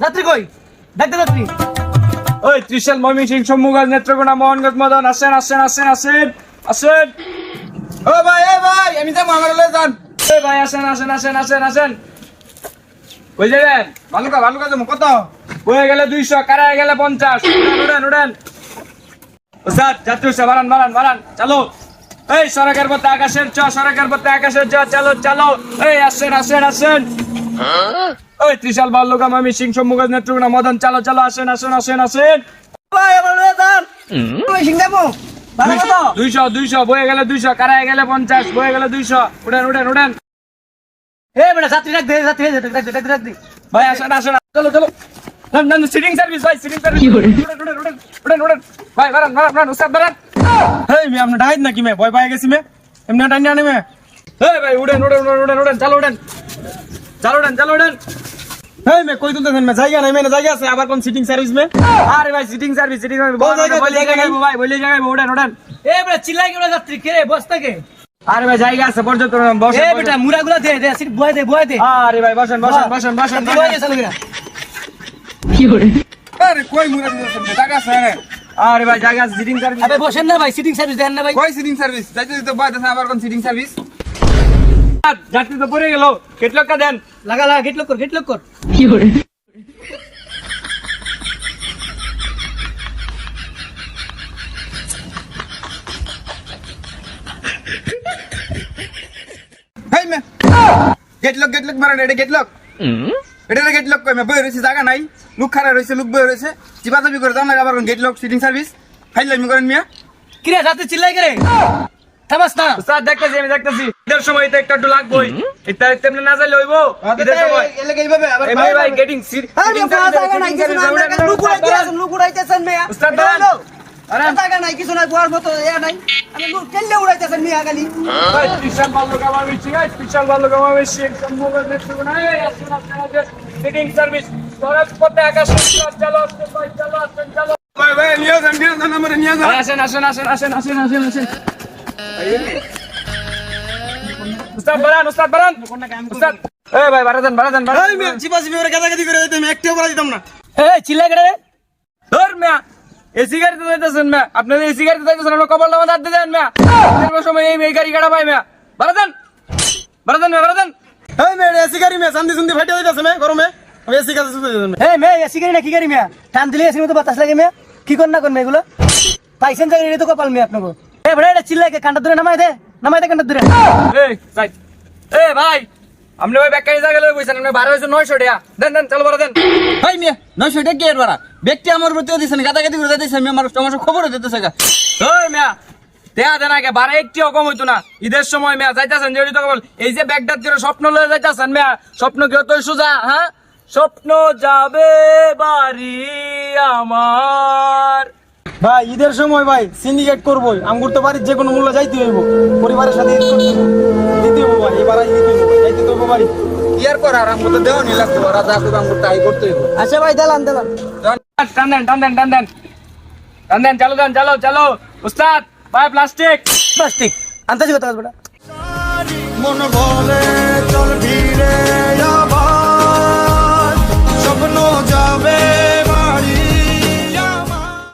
কই? ডাক্তার যাত্রী। ওই ত্রিশাল ময়মনসিং সম্মুগাজ নেত্রকোনা মোহনগঞ্জ মদন আসেন আসেন আসেন আসেন আসেন। ও ভাই এ ভাই আমি যাব আমার লয়ে যান। এই ভাই আসেন আসেন আসেন আসেন আসেন। কই যাবেন ভালো কা ভালো কত? বয়ে গেলে দুইশো কারায় গেলে পঞ্চাশ। উড়েন উড়েন উড়েন। স্যার যাত্রী উৎসব বাড়ান বাড়ান বাড়ান চালো। এই সড়কের পথে আকাশের চ সড়কের পথে আকাশের চ চালো চালো। এই আসেন আসেন আসেন। ওই ত্রিশাল বাল্যকাম আমি সিং সম্মুখ নেত্রকোনা মদন চালো চালো আসেন আসেন আসেন আসেন। দুইশো দুইশো বয়ে গেলে দুইশো কারায় গেলে পঞ্চাশ বয়ে গেলে দুইশো। উড়েন উড়েন উড়েন এ বেটা যাত্রী ডাক দে যাত্রী ডাক দে ডাক দে ভাই আসেন আসেন চলো চলো। নাম নাম সিটিং সার্ভিস ভাই সিটিং সার্ভিস। উড়েন উড়েন উড়েন উড়েন উড়েন ভাই বারান বারান বারান উস্তাদ বারান হেই মে আপনি ডাইত নাকি মে ভয় পাই গেছি মে এমনি ডাইনি আনি মে এই ভাই উড়েন উড়েন উড়েন উড়েন উড়েন চালো উড়েন চালো উড়েন চালো উড়েন হেই মে কই তুলতেছেন মে? জায়গা নাই মে না জায়গা আছে? আবার কোন সিটিং সার্ভিস মে? আরে ভাই সিটিং সার্ভিস সিটিং সার্ভিস কোন জায়গায়? বলে জায়গা নাই? ভাই বলে জায়গায় উড়েন উড়েন এ বেটা চিল্লাই কি বেটা যাত্রী কে রে বস থেকে? আরে ভাই জায়গা আছে পর্যন্ত বসেন এ বেটা মুড়াগুলা দে দে সিট বয় দে বয় দে। আরে ভাই বসেন বসেন বসেন বসেন যাত্রী বয় দে চালু করে? আরে কই মুরা জায়গা আছে আরে ভাই জায়গা আছে সিটিং সার্ভিস আবে বসেন না ভাই সিটিং সার্ভিস দেন না ভাই। কই সিটিং সার্ভিস যাইতে দিতে ভয় দেন আবার কোন সিটিং সার্ভিস যাত্রী তো পড়ে গেল। কেটলকটা দেন। লাগা লাগা গেট লক কর গেট লক কর। হেই মে। গেট লক গেট লক মারেন এটা গেট লক এটা গেট লক কই মে। বই রইছে জায়গা নাই। লুক খারা রইছে লুক বই রইছে চিপা চাপি করে দাও না আবার gate lock sitting service file করেন মিয়া। কি রে যাত্রী চিল্লাই কে রে থামাস না। স্যার দেখতেছি আমি দেখতেছি। ঈদের সময় তো একটু একটু লাগবেই। তেমনি না যাইলে হইবো? ঈদের সময়। এলে এইভাবে আবার ভাই ভাই গেটিং সিট আরে বাবা জায়গা নাই কিছু না লুক উড়াইতেছেন লুক উড়াইতেছেন মেয়া। উস্তাদ দাঁড়ান। দাঁড়ান। জায়গা নাই কিছু নাই বুয়ার মতো এ নাই। আমি লুক কেলে উড়াইতেছেন মেয়া খালি। ভাই স্পেশাল ভালো দেখতে না। এই আসুন আপনাদের ফিটিং সার্ভিস সরস পথে আকাশ চলো ভাই চলো আসুন চলো ভাই ভাই নিয়ে যান নিয়ে যান আমার নিয়ে যান। আসেন আসেন আসেন আসেন আসেন আসেন আসেন। উস্তাদ বারান উস্তাদ বারান উস্তাদ। এই ভাই এই মে চিপা চিপি করে গাদাগাদি করে দিতে একটাও দিতাম না। এ চিল্লাই কে রে। ধর মিয়া। এসি গাড়িতে যাইতেছেন মিয়া। আপনাদের এসি গাড়িতে যাইতেছেন আমরা কপাল নামা দাঁড়তে দেন মিয়া। সময় এই এই গাড়ি কাটা পাই মিয়া। মিয়া এই এসি গাড়ি মে শান্তি গরমে এসি এসি গাড়ি না কি গাড়ি মেয়া? টান দিলে এসির মতো বাতাস লাগে মেয়া। কি কর না কর মেয়ে এগুলো? পাইছেন জায়গা এটা তো কপাল মেয়ে আপনাকে বড় এটা চিল্লাই কে দূরে নামাই দে নামাই দে কান্টা দূরে এই এই ভাই আপনি ভাই ব্যাকারি জায়গা লই বইছেন আপনি বারো হয়েছে নয়শো টাকা দেন দেন চলো বারা দেন ভাই মিয়া নয়শো টাকা কি এর বাড়া ব্যক্তি আমার প্রতিও দিচ্ছেন গাদাগাদি করে দিচ্ছেন আমি আমার আমার খবরও দিতেছে গা ওই মিয়া দেয়া দেন আগে বারো একটিও কম হইতো না ঈদের সময় মিয়া যাইতাছেন যে তো কেবল এই যে ব্যাগটার জন্য স্বপ্ন লয়ে যাইতাছেন মিয়া স্বপ্ন কি অত সোজা হ্যাঁ স্বপ্ন যাবে বাড়ি আমার ভাই ঈদের সময় ভাই সিন্ডিকেট করব আঙ্গুর তো বাড়ির যে কোনো মূল্য যাইতে হইব। পরিবারের সাথে ঈদ করতে। দিতে হইব ভাই এবার ঈদ হইব যাইতে তো হইব বাড়ি। ইয়ার পর আর আমার তো দেওয়া নি লাগতো রাজা করব আমার তাই করতে হইব। আচ্ছা ভাই দিলাম দিলাম টান দেন টান দেন টান দেন। টান দেন চালো দেন চালো চালো। উস্তাদ ভাই প্লাস্টিক প্লাস্টিক আন্তাজি কথা মন বলে।